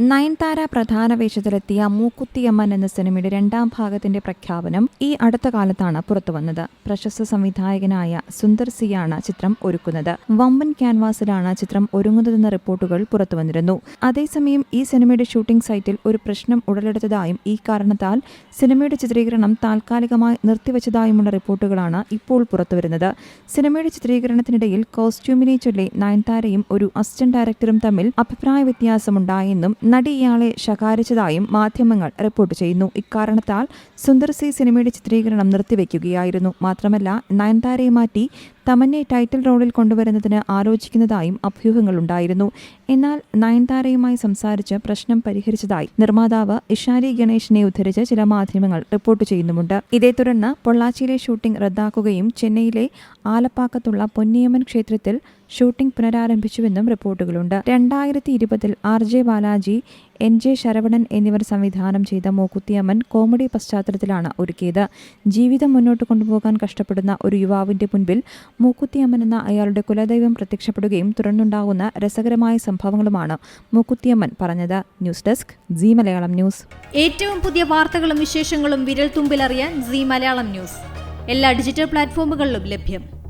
നയൻതാര പ്രധാന വേഷത്തിലെത്തിയ മൂക്കുത്തിയമ്മൻ എന്ന സിനിമയുടെ രണ്ടാം ഭാഗത്തിന്റെ പ്രഖ്യാപനം ഈ അടുത്ത കാലത്താണ് പുറത്തുവന്നത്. പ്രശസ്ത സംവിധായകനായ സുന്ദർ സിയാണ് ചിത്രം ഒരുക്കുന്നത്. വമ്പൻ ക്യാൻവാസിലാണ് ചിത്രം ഒരുങ്ങുന്നതെന്ന റിപ്പോർട്ടുകൾ പുറത്തുവന്നിരുന്നു. അതേസമയം ഈ സിനിമയുടെ ഷൂട്ടിംഗ് സൈറ്റിൽ ഒരു പ്രശ്നം ഉടലെടുത്തതായും ഈ കാരണത്താൽ സിനിമയുടെ ചിത്രീകരണം താൽക്കാലികമായി നിർത്തിവച്ചതായുമുള്ള റിപ്പോർട്ടുകളാണ് ഇപ്പോൾ പുറത്തുവരുന്നത്. സിനിമയുടെ ചിത്രീകരണത്തിനിടയിൽ കോസ്റ്റ്യൂമിനെ ചൊല്ലി നയൻതാരയും ഒരു അസിസ്റ്റന്റ് ഡയറക്ടറും തമ്മിൽ അഭിപ്രായ വ്യത്യാസമുണ്ടായെന്നും നടി ഇയാളെ ശകാരിച്ചതായും മാധ്യമങ്ങൾ റിപ്പോർട്ട് ചെയ്യുന്നു. ഇക്കാരണത്താൽ സുന്ദർ സി സിനിമയുടെ ചിത്രീകരണം നിർത്തിവെക്കുകയായിരുന്നു. മാത്രമല്ല നയൻതാരയെ മാറ്റി തമന്നെ ടൈറ്റിൽ റോളിൽ കൊണ്ടുവരുന്നതിന് ആലോചിക്കുന്നതായും അഭ്യൂഹങ്ങളുണ്ടായിരുന്നു. എന്നാൽ നയൻതാരയുമായി സംസാരിച്ച് പ്രശ്നം പരിഹരിച്ചതായി നിർമ്മാതാവ് ഇഷാരി ഗണേഷിനെ ഉദ്ധരിച്ച് ചില മാധ്യമങ്ങൾ റിപ്പോർട്ട് ചെയ്യുന്നുമുണ്ട്. ഇതേ തുടർന്ന് പൊള്ളാച്ചിയിലെ ഷൂട്ടിംഗ് റദ്ദാക്കുകയും ചെന്നൈയിലെ ആലപ്പാക്കത്തുള്ള പൊന്നിയമ്മൻ ക്ഷേത്രത്തിൽ ഷൂട്ടിംഗ് പുനരാരംഭിച്ചുവെന്നും റിപ്പോർട്ടുകളുണ്ട്. രണ്ടായിരത്തി ഇരുപതിൽ R J Balaji N J Saravanan എന്നിവർ സംവിധാനം ചെയ്ത മൂക്കുത്തിയമ്മൻ കോമഡി പശ്ചാത്തലത്തിലാണ് ഒരുക്കിയത്. ജീവിതം മുന്നോട്ട് കൊണ്ടുപോകാൻ കഷ്ടപ്പെടുന്ന ഒരു യുവാവിന്റെ മുൻപിൽ മൂക്കുത്തിയമ്മൻ എന്ന അയാളുടെ കുലദൈവം പ്രത്യക്ഷപ്പെടുകയും തുടർന്നുണ്ടാകുന്ന രസകരമായ സംഭവങ്ങളുമാണ് മൂക്കുത്തിയമ്മൻ പറഞ്ഞത്. News desk Zee Malayalam news. ഏറ്റവും പുതിയ വാർത്തകളും വിശേഷങ്ങളും വിരൽ തുമ്പിലറിയാൻ ജി മലയാളം ന്യൂസ്. എല്ലാ ഡിജിറ്റൽ പ്ലാറ്റ്ഫോമുകളിലും ലഭ്യം.